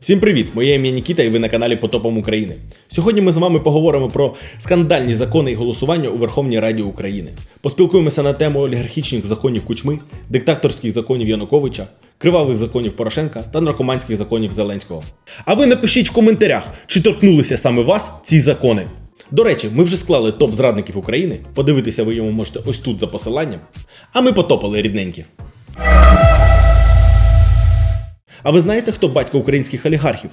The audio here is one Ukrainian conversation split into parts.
Всім привіт! Моє ім'я Нікіта і ви на каналі Потопом України. Сьогодні ми з вами поговоримо про скандальні закони і голосування у Верховній Раді України. Поспілкуємося на тему олігархічних законів Кучми, диктаторських законів Януковича, кривавих законів Порошенка та наркоманських законів Зеленського. А ви напишіть в коментарях, чи торкнулися саме вас ці закони. До речі, ми вже склали топ зрадників України. Подивитися ви йому можете ось тут за посиланням. А ми потопали рідненькі. А ви знаєте, хто батько українських олігархів?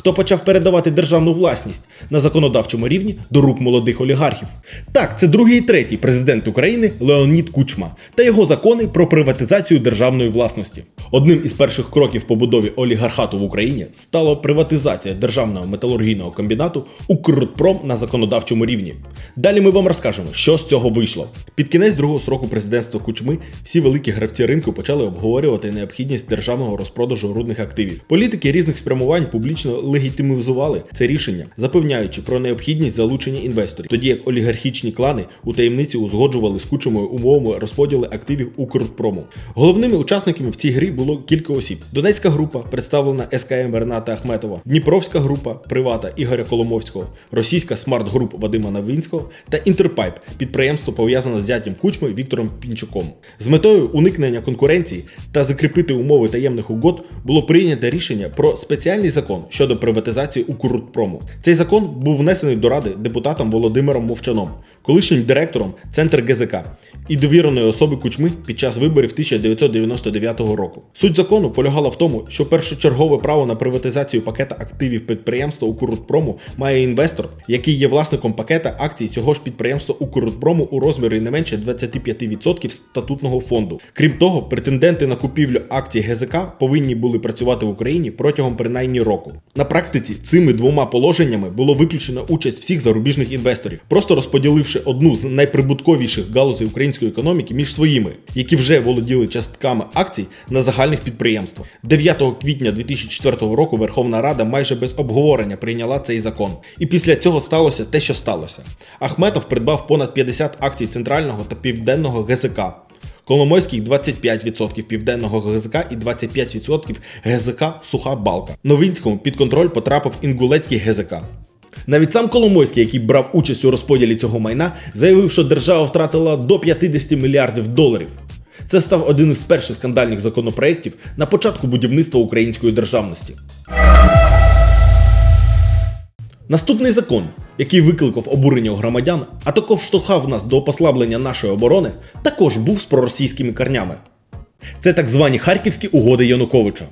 Хто почав передавати державну власність на законодавчому рівні до рук молодих олігархів? Так, це другий і третій президент України Леонід Кучма та його закони про приватизацію державної власності. Одним із перших кроків побудові олігархату в Україні стала приватизація державного металургійного комбінату Укрпром на законодавчому рівні. Далі ми вам розкажемо, що з цього вийшло. Під кінець другого сроку президентства Кучми всі великі гравці ринку почали обговорювати необхідність державного розпродажу рудних активів. Політики різних спрямувань публічно легітимізували це рішення, запевняючи про необхідність залучення інвесторів, тоді як олігархічні клани у таємниці узгоджували з кучими умовами розподіли активів Укрпрому. Головними учасниками в цій грі було кілька осіб: Донецька група, представлена СКМ Рената Ахметова, Дніпровська група Привата Ігоря Коломовського, російська смарт-груп Вадима Новинського та Інтерпайп підприємство пов'язане з зятям Кучми Віктором Пінчуком. З метою уникнення конкуренції та закріпити умови таємних угод було прийнято рішення про спеціальний закон щодо приватизації Укрпрому. Цей закон був внесений до ради депутатом Володимиром Мовчаном, колишнім директором Центр ГЗК і довіреної особи Кучми під час виборів 1999 року. Суть закону полягала в тому, що першочергове право на приватизацію пакета активів підприємства Укрпрому має інвестор, який є власником пакета акцій цього ж підприємства Укрпрому у розмірі не менше 25% статутного фонду. Крім того, претенденти на купівлю акцій ГЗК повинні були працювати в Україні протягом принаймні року. Практиці цими двома положеннями було виключено участь всіх зарубіжних інвесторів, просто розподіливши одну з найприбутковіших галузей української економіки між своїми, які вже володіли частками акцій на загальних підприємствах. 9 квітня 2004 року Верховна Рада майже без обговорення прийняла цей закон. І після цього сталося те, що сталося. Ахметов придбав понад 50 акцій центрального та південного ГЗК. Коломойський 25% південного ГЗК і 25% ГЗК Суха Балка. Новинському під контроль потрапив Інгулецький ГЗК. Навіть сам Коломойський, який брав участь у розподілі цього майна, заявив, що держава втратила до 50 мільярдів доларів. Це став один із перших скандальних законопроєктів на початку будівництва української державності. Наступний закон, який викликав обурення у громадян, а також штовхав нас до послаблення нашої оборони, також був з проросійськими корнями. Це так звані Харківські угоди Януковича.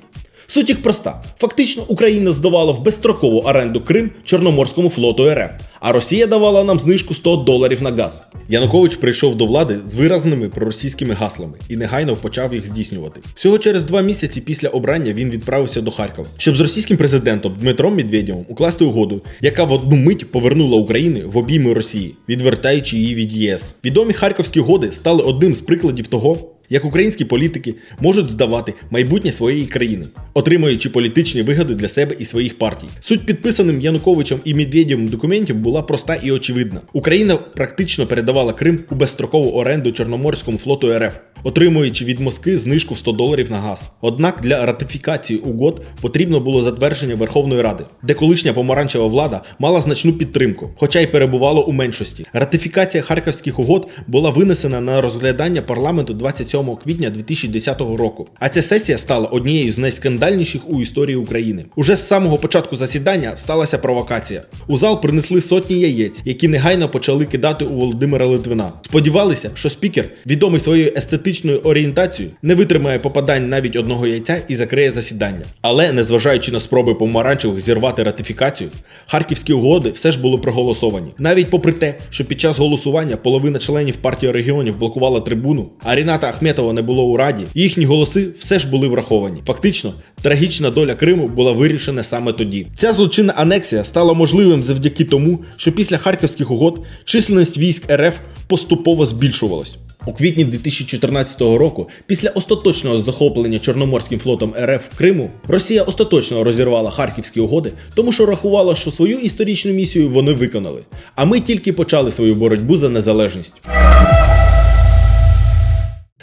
Суть їх проста: фактично, Україна здавала в безстрокову оренду Крим Чорноморському флоту РФ, а Росія давала нам знижку 100 доларів на газ. Янукович прийшов до влади з виразними проросійськими гаслами і негайно почав їх здійснювати. Всього через два місяці після обрання він відправився до Харкова, щоб з російським президентом Дмитром Медведєвим укласти угоду, яка в одну мить повернула Україну в обійми Росії, відвертаючи її від ЄС. Відомі харківські угоди стали одним з прикладів того. Як українські політики можуть здавати майбутнє своєї країни, отримуючи політичні вигоди для себе і своїх партій. Суть підписаним Януковичем і Медведєвим документів була проста і очевидна. Україна практично передавала Крим у безстрокову оренду Чорноморському флоту РФ, отримуючи від Москви знижку в 100 доларів на газ. Однак для ратифікації угод потрібно було затвердження Верховної Ради, де колишня помаранчева влада мала значну підтримку, хоча й перебувала у меншості. Ратифікація харківських угод була винесена на розглядання парламенту 27 квітня 2010 року. А ця сесія стала однією з найскандальніших у історії України. Уже з самого початку засідання сталася провокація. У зал принесли сотні яєць, які негайно почали кидати у Володимира Литвина. Сподівалися, що спікер, відомий своєю естетичною орієнтацією, не витримає попадань навіть одного яйця і закриє засідання. Але, незважаючи на спроби помаранчевих зірвати ратифікацію, харківські угоди все ж були проголосовані. Навіть попри те, що під час голосування половина членів партії регіонів блокувала трибуну, а Ріната Ахметова не було у раді, їхні голоси все ж були враховані. Фактично, трагічна доля Криму була вирішена саме тоді. Ця злочинна анексія стала можливим завдяки тому, що після харківських угод численність військ РФ поступово збільшувалась. У квітні 2014 року, після остаточного захоплення Чорноморським флотом РФ Криму, Росія остаточно розірвала харківські угоди, тому що рахувала, що свою історичну місію вони виконали. А ми тільки почали свою боротьбу за незалежність.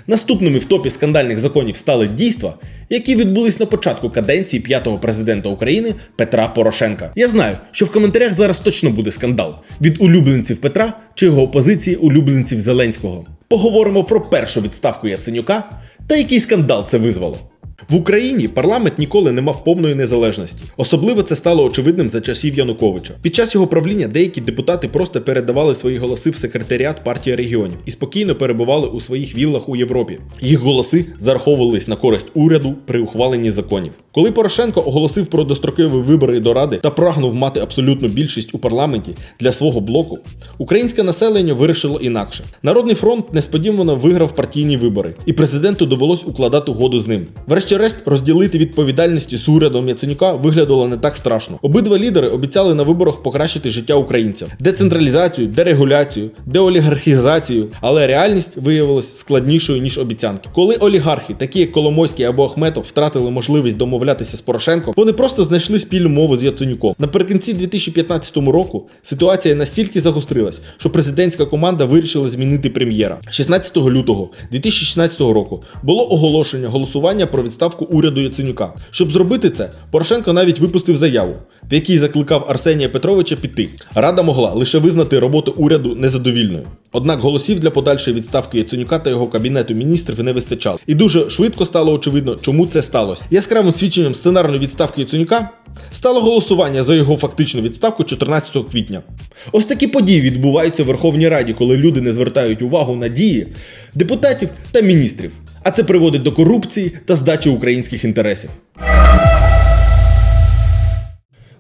Наступними в топі скандальних законів стали дійства, які відбулись на початку каденції п'ятого президента України Петра Порошенка. Я знаю, що в коментарях зараз точно буде скандал від улюбленців Петра чи його опозиції улюбленців Зеленського. Поговоримо про першу відставку Яценюка та який скандал це визвало. В Україні парламент ніколи не мав повної незалежності. Особливо це стало очевидним за часів Януковича. Під час його правління деякі депутати просто передавали свої голоси в секретаріат партії регіонів і спокійно перебували у своїх віллах у Європі. Їх голоси зараховувались на користь уряду при ухваленні законів. Коли Порошенко оголосив про дострокові вибори до ради та прагнув мати абсолютну більшість у парламенті для свого блоку, українське населення вирішило інакше. Народний фронт несподівано виграв партійні вибори, і президенту довелось укладати угоду з ним. Врешті-решт, розділити відповідальності з урядом Яценюка виглядало не так страшно. Обидва лідери обіцяли на виборах покращити життя українцям: децентралізацію, дерегуляцію, деолігархізацію. Але реальність виявилась складнішою ніж обіцянки. Коли олігархи, такі як Коломойський або Ахметов, втратили можливість домовлятися з Порошенком, вони просто знайшли спільну мову з Яценюком. Наприкінці 2015 року ситуація настільки загострилась, що президентська команда вирішила змінити прем'єра. 16 лютого 2016 року було оголошення голосування про відставку уряду Яценюка. Щоб зробити це, Порошенко навіть випустив заяву, в якій закликав Арсенія Петровича піти. Рада могла лише визнати роботу уряду незадовільною. Однак голосів для подальшої відставки Яценюка та його кабінету міністрів не вистачало. І дуже швидко стало очевидно, чому це сталося. Яскравим свідченням сценарної відставки Яценюка стало голосування за його фактичну відставку 14 квітня. Ось такі події відбуваються в Верховній Раді, коли люди не звертають увагу на дії депутатів та міністрів. А це приводить до корупції та здачі українських інтересів.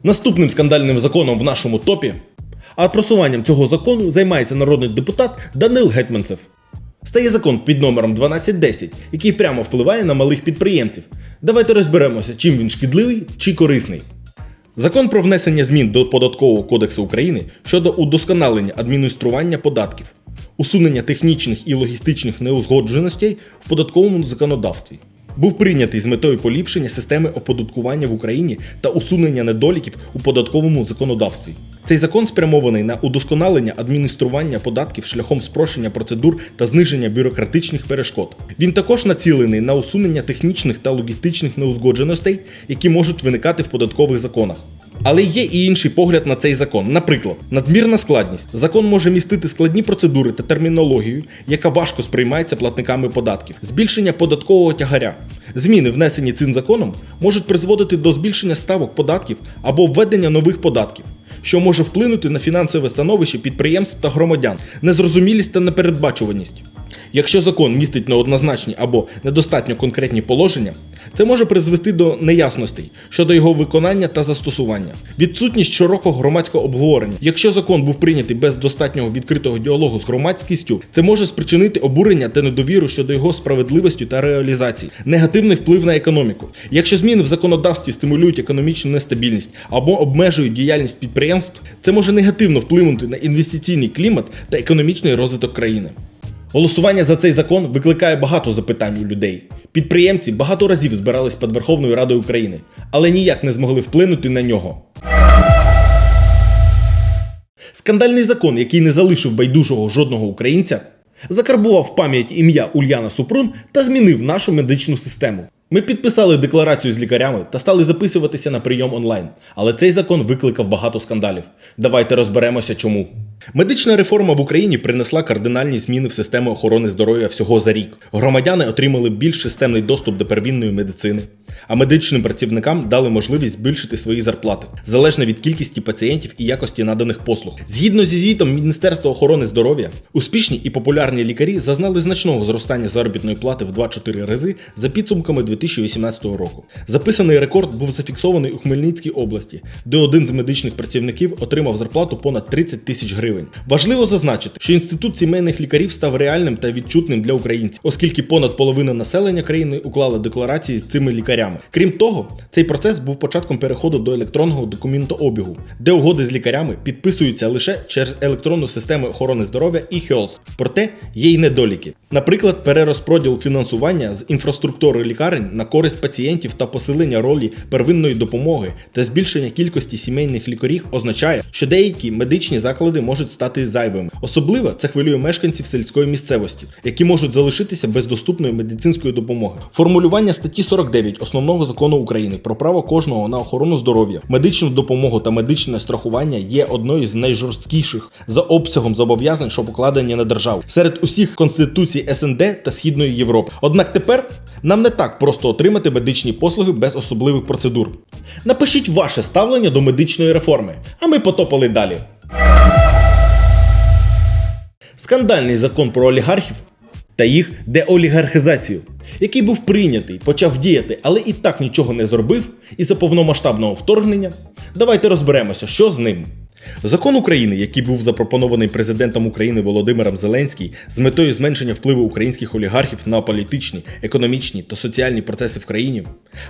Наступним скандальним законом в нашому топі, а просуванням цього закону займається народний депутат Данил Гетманцев. Стає закон під номером 1210, який прямо впливає на малих підприємців. Давайте розберемося, чим він шкідливий чи корисний. Закон про внесення змін до Податкового кодексу України щодо удосконалення адміністрування податків, усунення технічних і логістичних неузгодженостей в податковому законодавстві. Був прийнятий з метою поліпшення системи оподаткування в Україні та усунення недоліків у податковому законодавстві. Цей закон спрямований на удосконалення адміністрування податків шляхом спрощення процедур та зниження бюрократичних перешкод. Він також націлений на усунення технічних та логістичних неузгодженостей, які можуть виникати в податкових законах. Але є і інший погляд на цей закон. Наприклад, надмірна складність. Закон може містити складні процедури та термінологію, яка важко сприймається платниками податків, збільшення податкового тягаря. Зміни, внесені цим законом, можуть призводити до збільшення ставок податків або введення нових податків. Що може вплинути на фінансове становище підприємств та громадян, незрозумілість та непередбачуваність. Якщо закон містить неоднозначні або недостатньо конкретні положення, це може призвести до неясностей щодо його виконання та застосування, відсутність широкого громадського обговорення. Якщо закон був прийнятий без достатнього відкритого діалогу з громадськістю, це може спричинити обурення та недовіру щодо його справедливості та реалізації, негативний вплив на економіку. Якщо зміни в законодавстві стимулюють економічну нестабільність або обмежують діяльність підприємств, це може негативно вплинути на інвестиційний клімат та економічний розвиток країни. Голосування за цей закон викликає багато запитань у людей. Підприємці багато разів збирались під Верховною Радою України, але ніяк не змогли вплинути на нього. Скандальний закон, який не залишив байдужого жодного українця, закарбував пам'ять ім'я Ульяна Супрун та змінив нашу медичну систему. Ми підписали декларацію з лікарями та стали записуватися на прийом онлайн. Але цей закон викликав багато скандалів. Давайте розберемося, чому. Медична реформа в Україні принесла кардинальні зміни в систему охорони здоров'я всього за рік. Громадяни отримали більш системний доступ до первинної медицини, а медичним працівникам дали можливість збільшити свої зарплати залежно від кількості пацієнтів і якості наданих послуг. Згідно зі звітом Міністерства охорони здоров'я, успішні і популярні лікарі зазнали значного зростання заробітної плати в 2-4 рази за підсумками 2018 року. Записаний рекорд був зафіксований у Хмельницькій області, де один з медичних працівників отримав зарплату понад 30 тисяч гривень. Важливо зазначити, що інститут сімейних лікарів став реальним та відчутним для українців, оскільки понад половина населення країни уклала декларації з цими лікарями. Крім того, цей процес був початком переходу до електронного документообігу, де угоди з лікарями підписуються лише через електронну систему охорони здоров'я і HEALTH. Проте є й недоліки. Наприклад, перерозподіл фінансування з інфраструктури лікарень на користь пацієнтів та посилення ролі первинної допомоги та збільшення кількості сімейних лікарів означає, що деякі медичні заклади можуть стати зайвими. Особливо це хвилює мешканців сільської місцевості, які можуть залишитися без доступної медицинської допомоги. Формулювання статті 49 основного закону України про право кожного на охорону здоров'я, медичну допомогу та медичне страхування є одною з найжорсткіших за обсягом зобов'язань, що покладені на державу серед усіх конституцій СНД та Східної Європи. Однак тепер нам не так просто отримати медичні послуги без особливих процедур. Напишіть ваше ставлення до медичної реформи, а ми потопали далі. Скандальний закон про олігархів та їх деолігархізацію, який був прийнятий, почав діяти, але і так нічого не зробив із-за повномасштабного вторгнення. Давайте розберемося, що з ним. Закон України, який був запропонований президентом України Володимиром Зеленський з метою зменшення впливу українських олігархів на політичні, економічні та соціальні процеси в країні,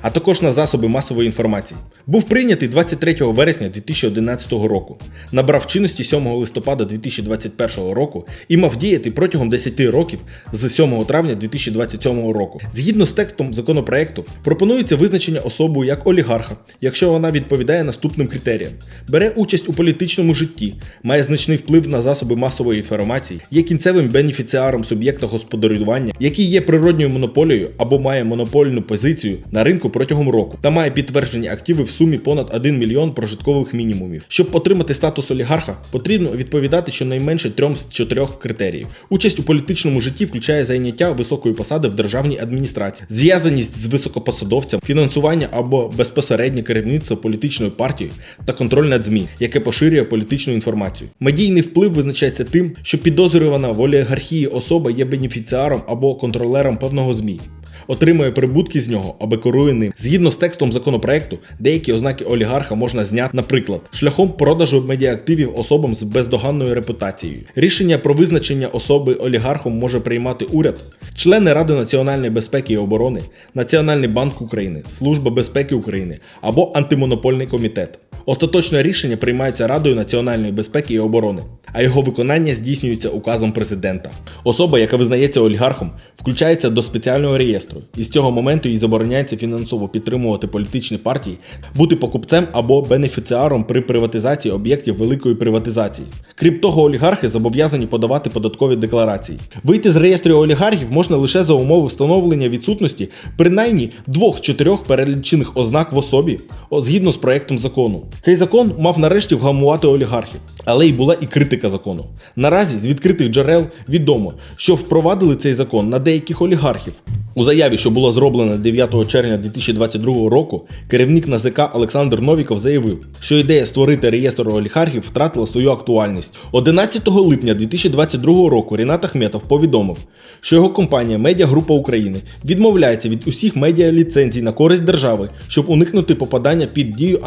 а також на засоби масової інформації, був прийнятий 23 вересня 2011 року, набрав чинності 7 листопада 2021 року і мав діяти протягом 10 років з 7 травня 2027 року. Згідно з текстом законопроекту, пропонується визначення особою як олігарха, якщо вона відповідає наступним критеріям: бере участь у політичному житті, має значний вплив на засоби масової інформації, є кінцевим бенефіціаром суб'єкта господарювання, який є природньою монополією або має монопольну позицію на ринку протягом року, та має підтверджені активи в сумі понад 1 мільйон прожиткових мінімумів. Щоб отримати статус олігарха, потрібно відповідати щонайменше трьом з чотирьох критеріїв. Участь у політичному житті включає зайняття високої посади в державній адміністрації, зв'язаність з високопосадовцем, фінансування або безпосереднє керівництво політичною партією та контроль над ЗМІ, яке поширює політичну інформацію. Медійний вплив визначається тим, що підозрювана в олігархії особа є бенефіціаром або контролером певного ЗМІ. Отримує прибутки з нього або керує ним. Згідно з текстом законопроекту, деякі ознаки олігарха можна зняти, наприклад, шляхом продажу медіаактивів особам з бездоганною репутацією. Рішення про визначення особи олігархом може приймати уряд, члени Ради національної безпеки і оборони, Національний банк України, Служба безпеки України або антимонопольний комітет. Остаточне рішення приймається Радою національної безпеки і оборони, а його виконання здійснюється указом президента. Особа, яка визнається олігархом, включається до спеціального реєстру, і з цього моменту їй забороняється фінансово підтримувати політичні партії, бути покупцем або бенефіціаром при приватизації об'єктів великої приватизації. Крім того, олігархи зобов'язані подавати податкові декларації. Вийти з реєстру олігархів можна лише за умови встановлення відсутності принаймні двох з чотирьох перелічених ознак в особі, згідно з проектом закону. Цей закон мав нарешті вгамувати олігархів, але й була і критика закону. Наразі з відкритих джерел відомо, що впровадили цей закон на деяких олігархів. У заяві, що була зроблена 9 червня 2022 року, керівник НАЗК Олександр Новіков заявив, що ідея створити реєстр олігархів втратила свою актуальність. 11 липня 2022 року Рінат Ахметов повідомив, що його компанія Медіагрупа України відмовляється від усіх медіаліцензій на користь держави, щоб уникнути попадання під дію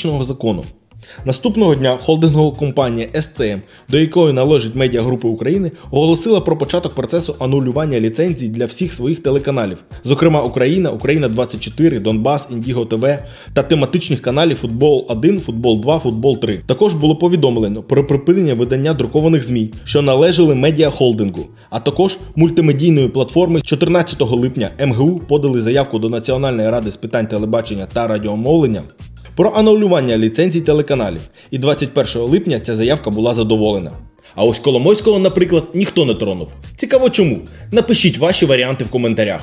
антиолігархічного закону. Наступного дня холдингова компанія SCM, до якої належить медіагрупи України, оголосила про початок процесу анулювання ліцензій для всіх своїх телеканалів, зокрема Україна, Україна 24, Донбас, Індіго ТВ та тематичних каналів Футбол 1, Футбол 2, Футбол 3. Також було повідомлено про припинення видання друкованих ЗМІ, що належали медіахолдингу, а також мультимедійної платформи 14 липня МГУ подали заявку до Національної ради з питань телебачення та радіомовлення про анулювання ліцензій телеканалів, і 21 липня ця заявка була задоволена. А ось Коломойського, наприклад, ніхто не тронув. Цікаво чому? Напишіть ваші варіанти в коментарях.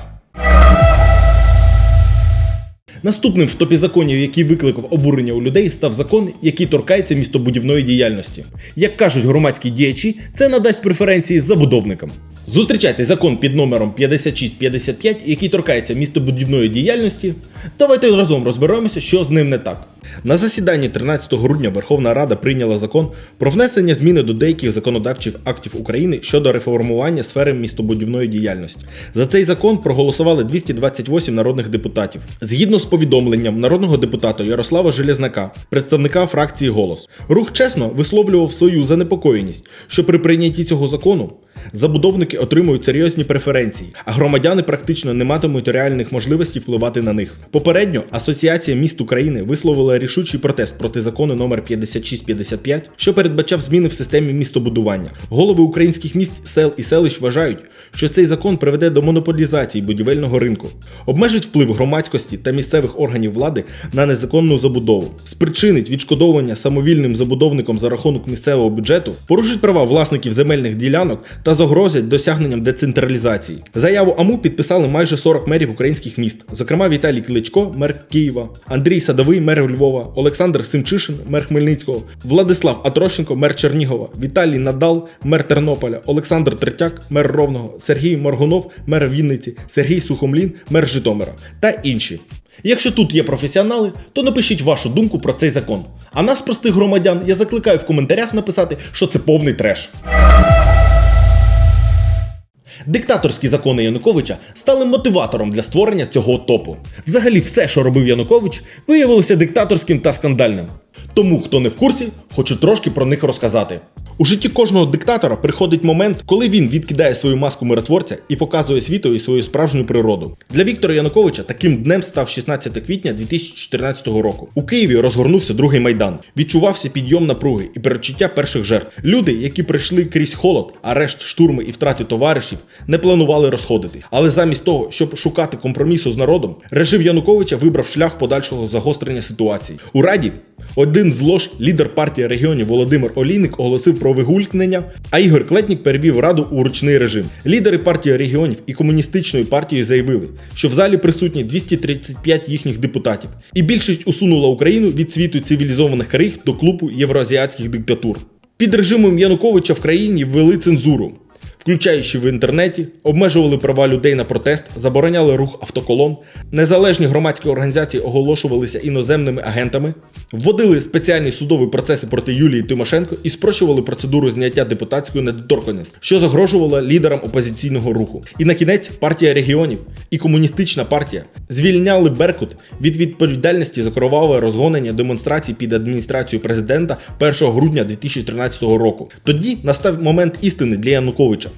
Наступним в топі законів, який викликав обурення у людей, став закон, який торкається містобудівної діяльності. Як кажуть громадські діячі, це надасть преференції забудовникам. Зустрічайте закон під номером 5655, який торкається містобудівної діяльності. Давайте разом розберемося, що з ним не так. На засіданні 13 грудня Верховна Рада прийняла закон про внесення зміни до деяких законодавчих актів України щодо реформування сфери містобудівної діяльності. За цей закон проголосували 228 народних депутатів. Згідно з повідомленням народного депутата Ярослава Железнака, представника фракції Голос, рух чесно висловлював свою занепокоєність, що при прийнятті цього закону забудовники отримують серйозні преференції, а громадяни практично не матимуть реальних можливостей впливати на них. Попередньо Асоціація міст України висловила рішучий протест проти закону номер 5655, що передбачав зміни в системі містобудування. Голови українських міст, сел і селищ вважають, що цей закон приведе до монополізації будівельного ринку, обмежить вплив громадськості та місцевих органів влади на незаконну забудову, спричинить відшкодовування самовільним забудовникам за рахунок місцевого бюджету, порушить права власників земельних ділянок та загрозять досягненням децентралізації. Заяву АМУ підписали майже 40 мерів українських міст, зокрема Віталій Кличко, мер Києва, Андрій Садовий, мер Львова, Олександр Симчишин, мер Хмельницького, Владислав Атрощенко, мер Чернігова, Віталій Надал, мер Тернополя, Олександр Третяк, мер Ровного, Сергій Моргунов, мер Вінниці, Сергій Сухомлін, мер Житомира та інші. Якщо тут є професіонали, то напишіть вашу думку про цей закон. А нас, простих громадян, я закликаю в коментарях написати, що це повний треш. Диктаторські закони Януковича стали мотиватором для створення цього топу. Взагалі, все, що робив Янукович, виявилося диктаторським та скандальним. Тому, хто не в курсі, хочу трошки про них розказати. У житті кожного диктатора приходить момент, коли він відкидає свою маску миротворця і показує світові свою справжню природу. Для Віктора Януковича таким днем став 16 квітня 2014 року. У Києві розгорнувся другий майдан. Відчувався підйом напруги і перечуття перших жертв. Люди, які прийшли крізь холод, арешт, штурми і втрати товаришів, не планували розходити. Але замість того, щоб шукати компромісу з народом, режим Януковича вибрав шлях подальшого загострення ситуації. У Раді один з лож, лідер партії регіонів Володимир Олійник оголосив про вигулькнення, а Ігор Клетнік перевів раду у ручний режим. Лідери партії регіонів і комуністичної партії заявили, що в залі присутні 235 їхніх депутатів, і більшість усунула Україну від світу цивілізованих країн до клубу євроазіатських диктатур. Під режимом Януковича в країні ввели цензуру включаючи в інтернеті, обмежували права людей на протест, забороняли рух автоколон, незалежні громадські організації оголошувалися іноземними агентами, вводили спеціальні судові процеси проти Юлії Тимошенко і спрощували процедуру зняття депутатської недоторканності, що загрожувало лідерам опозиційного руху. І на кінець партія регіонів і комуністична партія звільняли Беркут від відповідальності за кроваве розгонення демонстрацій під адміністрацією президента 1 грудня 2013 року. Тоді настав момент істини для Януковича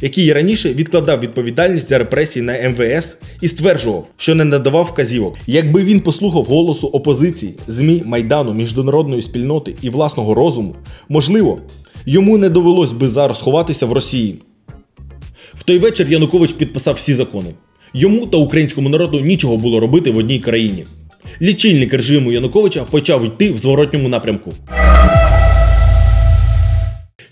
який раніше відкладав відповідальність за репресії на МВС і стверджував, що не надавав вказівок. Якби він послухав голосу опозиції, ЗМІ, майдану, міжнародної спільноти і власного розуму, можливо, йому не довелось би зараз ховатися в Росії. В той вечір Янукович підписав всі закони. Йому та українському народу нічого було робити в одній країні. Лічильник режиму Януковича почав йти в зворотньому напрямку.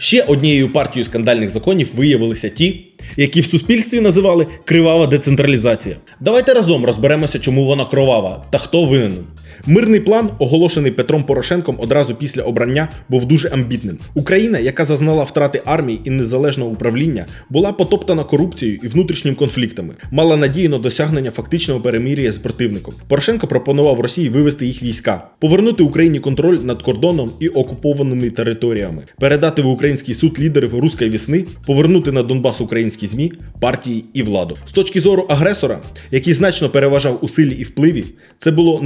Ще однією партією скандальних законів виявилися ті, які в суспільстві називали кривава децентралізація. Давайте разом розберемося, чому вона кровава та хто винен. Мирний план, оголошений Петром Порошенком одразу після обрання, був дуже амбітним. Україна, яка зазнала втрати армії і незалежного управління, була потоптана корупцією і внутрішніми конфліктами, мала надію на досягнення фактичного перемир'я з противником. Порошенко пропонував Росії вивести їх війська, повернути Україні контроль над кордоном і окупованими територіями, передати в український суд лідерів руської вісни, повернути на Донбас українські змі, партії і владу. З точки зору агресора, який значно переважав у силі і впливі, це було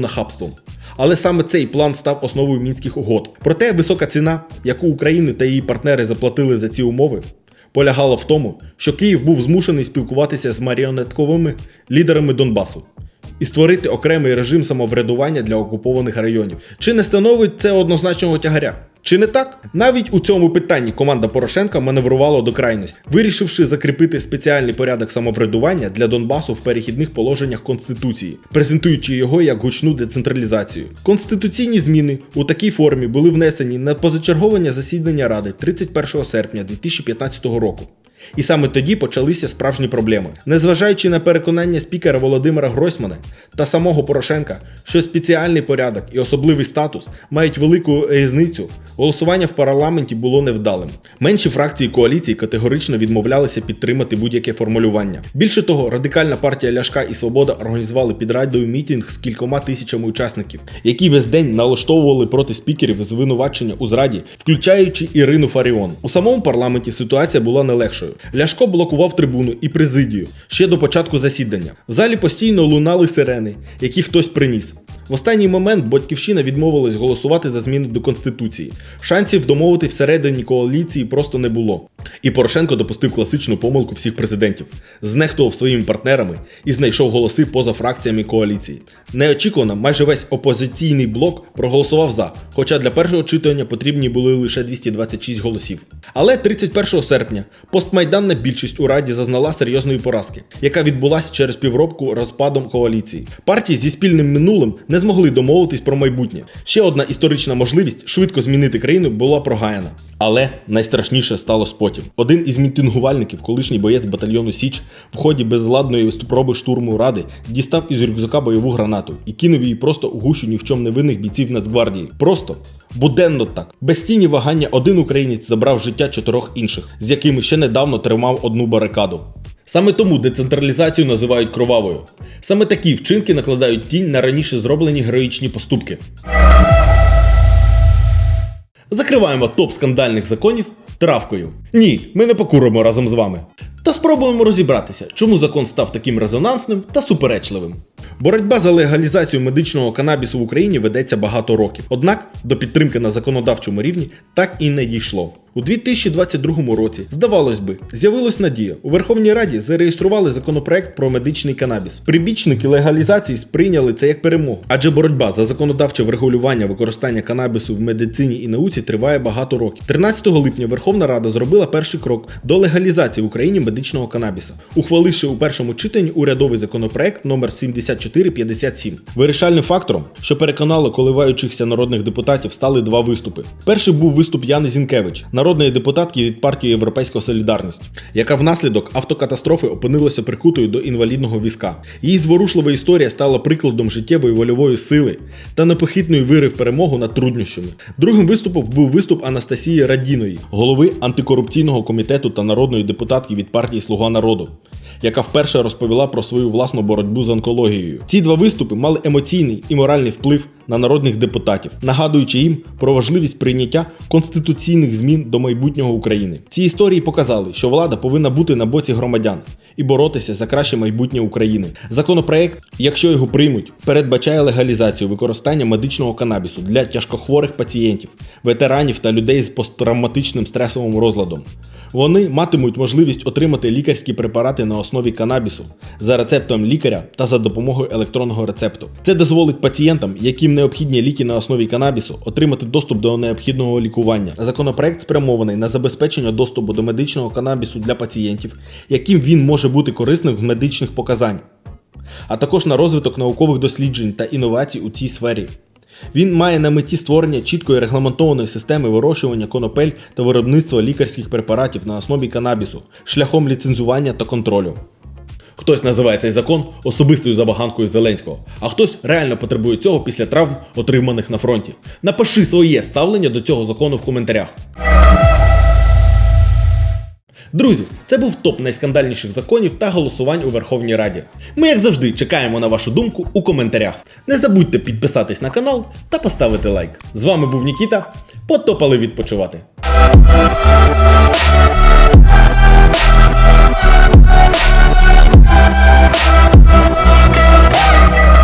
нахабством. Але саме цей план став основою мінських угод. Проте висока ціна, яку Україна та її партнери заплатили за ці умови, полягала в тому, що Київ був змушений спілкуватися з маріонетковими лідерами Донбасу і створити окремий режим самоврядування для окупованих районів. Чи не становить це однозначного тягаря? Чи не так? Навіть у цьому питанні команда Порошенка маневрувала до крайності, вирішивши закріпити спеціальний порядок самоврядування для Донбасу в перехідних положеннях Конституції, презентуючи його як гучну децентралізацію. Конституційні зміни у такій формі були внесені на позачерговання засідання Ради 31 серпня 2015 року. І саме тоді почалися справжні проблеми. Незважаючи на переконання спікера Володимира Гройсмана та самого Порошенка, що спеціальний порядок і особливий статус мають велику різницю, голосування в парламенті було невдалим. Менші фракції коаліції категорично відмовлялися підтримати будь-яке формулювання. Більше того, радикальна партія Ляшка і Свобода організували під радою мітинг з кількома тисячами учасників, які весь день налаштовували проти спікерів звинувачення у зраді, включаючи Ірину Фаріон. У самому парламенті ситуація була не легшою. Ляшко блокував трибуну і президію ще до початку засідання. В залі постійно лунали сирени, які хтось приніс. В останній момент Батьківщина відмовилась голосувати за зміни до Конституції. Шансів домовити всередині коаліції просто не було. І Порошенко допустив класичну помилку всіх президентів, знехтував своїми партнерами і знайшов голоси поза фракціями коаліції. Неочікувано, майже весь опозиційний блок проголосував за, хоча для першого читання потрібні були лише 226 голосів. Але 31 серпня постмайданна більшість у Раді зазнала серйозної поразки, яка відбулася через півроку розпадом коаліції. Партії зі спільним минулим не змогли домовитись про майбутнє. Ще одна історична можливість швидко змінити країну була прогаяна. Але найстрашніше сталося потім. Один із мітингувальників, колишній боєць батальйону Січ, в ході безладної спроби штурму ради дістав із рюкзака бойову гранату і кинув її просто у гущу ні в чому не винних бійців Нацгвардії. Просто буденно так. Без тіні вагання один українець забрав життя чотирьох інших, з якими ще недавно тримав одну барикаду. Саме тому децентралізацію називають кровавою. Саме такі вчинки накладають тінь на раніше зроблені героїчні поступки. Закриваємо топ скандальних законів травкою. Ні, ми не покуримо разом з вами. Та спробуємо розібратися, чому закон став таким резонансним та суперечливим. Боротьба за легалізацію медичного канабісу в Україні ведеться багато років. Однак до підтримки на законодавчому рівні так і не дійшло. У 2022 році, здавалось би, з'явилась надія. У Верховній Раді зареєстрували законопроект про медичний канабіс. Прибічники легалізації сприйняли це як перемогу, адже боротьба за законодавче врегулювання використання канабісу в медицині і науці триває багато років. 13 липня Верховна Рада зробила перший крок до легалізації в Україні медичного канабіса, ухваливши у першому читанні урядовий законопроект номер 7457. Вирішальним фактором, що переконало коливаючихся народних депутатів, стали два виступи. Перший був виступ Яни Зінкевич, народної депутатки від партії Європейська Солідарність, яка внаслідок автокатастрофи опинилася прикутою до інвалідного візка. Її зворушлива історія стала прикладом життєвої вольової сили та непохитної віри в перемогу над труднощами. Другим виступом був виступ Анастасії Радіної, голови антикорупційного комітету та народної депутатки від партії Слуга народу, яка вперше розповіла про свою власну боротьбу з онкологією. Ці два виступи мали емоційний і моральний вплив на народних депутатів, нагадуючи їм про важливість прийняття конституційних змін до майбутнього України. Ці історії показали, що влада повинна бути на боці громадян і боротися за краще майбутнє України. Законопроект, якщо його приймуть, передбачає легалізацію використання медичного канабісу для тяжкохворих пацієнтів, ветеранів та людей з посттравматичним стресовим розладом. Вони матимуть можливість отримати лікарські препарати на основі канабісу за рецептом лікаря та за допомогою електронного рецепту. Це дозволить пацієнтам, яким необхідні ліки на основі канабісу, отримати доступ до необхідного лікування. Законопроект спрямований на забезпечення доступу до медичного канабісу для пацієнтів, яким він може бути корисним в медичних показань, а також на розвиток наукових досліджень та інновацій у цій сфері. Він має на меті створення чіткої регламентованої системи вирощування конопель та виробництва лікарських препаратів на основі канабісу шляхом ліцензування та контролю. Хтось називає цей закон особистою забаганкою Зеленського, а хтось реально потребує цього після травм, отриманих на фронті. Напиши своє ставлення до цього закону в коментарях. Друзі, це був топ найскандальніших законів та голосувань у Верховній Раді. Ми, як завжди, чекаємо на вашу думку у коментарях. Не забудьте підписатись на канал та поставити лайк. З вами був Нікіта. Потопали відпочивати. Thank you.